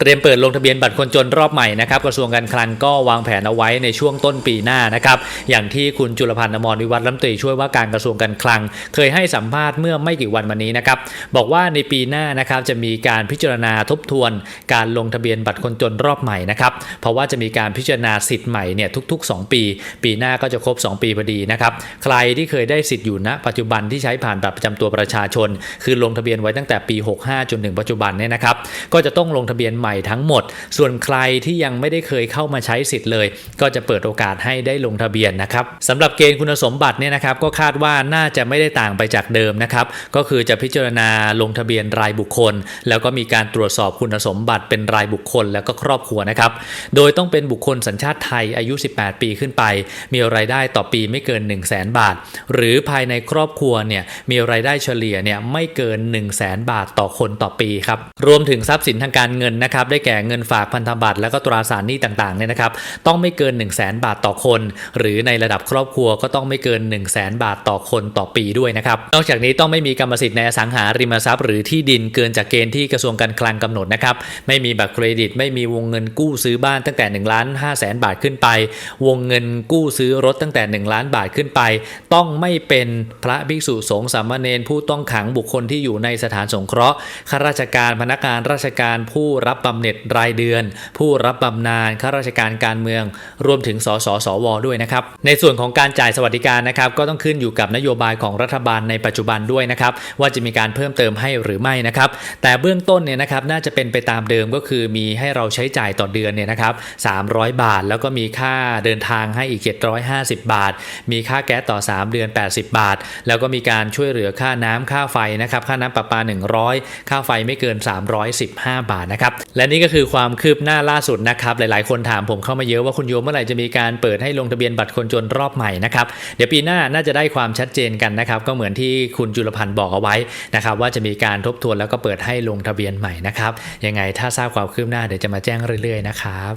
เตรียมเปิดลงทะเบียนบัตรคนจนรอบใหม่นะครับกระทรวงการคลังก็วางแผนเอาไว้ในช่วงต้นปีหน้านะครับอย่างที่คุณจุลพันธ์อมรวิวัฒน์รัฐมนตรีช่วยว่าการกระทรวงการคลัง เคยให้สัมภาษณ์เมื่อไม่กี่วันมานี้นะครับบอกว่าในปีหน้านะครับจะมีการพิจารณาทบทวน การลงทะเบียนบัตรคนจนรอบใหม่นะครับเพราะว่าจะมีการพิจารณาสิทธิ์ใหม่เนี่ยทุก ๆ 2 ปี ปีหน้าก็จะครบ 2 ปีพอดีนะครับใครที่เคยได้สิทธิ์อยู่ณปัจจุบันที่ใช้ผ่านบัตรประจำตัวประชาชน คือลงทะเบียนไว้ตั้งแต่ปี 65 จนถึงปัจจุบันเนี่ยนะครับก็จะต้องลงทะเบียนใหม่ทั้งหมด ส่วนใครที่ยังไม่ได้เคยเข้ามาใช้สิทธิ์เลย ก็จะเปิดโอกาสให้ได้ลงทะเบียนนะครับสำหรับเกณฑ์คุณสมบัติเนี่ยนะครับก็คาดว่าน่าจะไม่ได้ต่างไปจากเดิมนะครับก็คือจะพิจารณาลงทะเบียนรายบุคคล แล้วก็มีการตรวจสอบคุณสมบัติเป็นรายบุคคลแล้วก็ครอบครัวนะครับโดยต้องเป็นบุคคลสัญชาติไทยอายุ 18 ปีขึ้นไป มีรายได้ต่อปีไม่เกิน 1 0 0 0 0แบาท หรือภายในครอบครัวเนี่ยมีรายได้เฉลี่ยเนี่ยไม่เกิน 1 0 0 0 0แบาทต่อคนต่อปีครับรวมถึงทรัพย์สินทางการเงินนะครับได้แก่เงินฝากพันธบัตรแล้วก็ตราสารหนี้ต่างๆเนี่ยนะครับต้องไม่เกิน 1 0 0 0 0แบาทต่อคน หรือในระดับครอบครัวก็ต้องไม่เกิน 1 0 0 0 0แบาทต่อคนต่อปีด้วยนะครับนอกจากนี้ต้องไม่มีกรรมสิทธิ์ในอสังหาริมทรัพย์หรือที่ดินเกินจากเกณฑ์ที่กระทรวงการคลังกำหนดนะครับไม่มีบัตรเครดิต ไม่มีวงเงินกู้ซื้อบ้านตั้งแต่1ล้าน5แสนบาทขึ้นไป วงเงินกู้ซื้อรถตั้งแต่ 1 ล้านบาทขึ้นไป ต้องไม่เป็นพระภิกษุสงฆ์สามเณรผู้ต้องขังบุคคลที่อยู่ในสถานสงเคราะห์ข้าราชการพนักงานราชการผู้รับบำเหน็จรายเดือน ผู้รับบำนาญข้าราชการการเมือง รวมถึงสสสวด้วยนะครับ ในส่วนของการจ่ายสวัสดิการนะครับ ก็ต้องขึ้นอยู่กับนโยบายของรัฐบาลในปัจจุบันด้วยนะครับ ว่าจะมีการเพิ่มเติมให้หรือไม่นะครับ แต่เบื้องต้นเนี่ยนะครับน่าจะเป็นไปตามเดิมก็คือมีให้เราใช้จ่ายต่อเดือนเนี่ยนะครับ300 บาท แล้วก็มีค่าเดินทางให้อีก 750 บาท มีค่าแก๊สต่อ 3 เดือน 80 บาท แล้วก็มีการช่วยเหลือค่าน้ำค่าไฟนะครับ ค่าน้ำประปา 100 ค่าไฟไม่เกิน 315 บาทนะครับและนี่ก็คือความคืบหน้าล่าสุดนะครับ หลายๆ คนถามผมเข้ามาเยอะว่าคุณโยมเมื่อไหร่จะมีการเปิดให้ลงทะเบียนบัตรคนจนรอบใหม่นะครับ เดี๋ยวปีหน้าน่าจะได้ความชัดเจนกันนะครับ ก็เหมือนที่คุณจุลพันธ์บอกเอาไว้นะครับ ว่าจะมีการทบทวนแล้วก็เปิดให้ลงทะเบียนใหม่นะครับ ยังไงถ้าทราบความคืบหน้าเดี๋ยวจะมาแจ้งเรื่อยๆนะครับ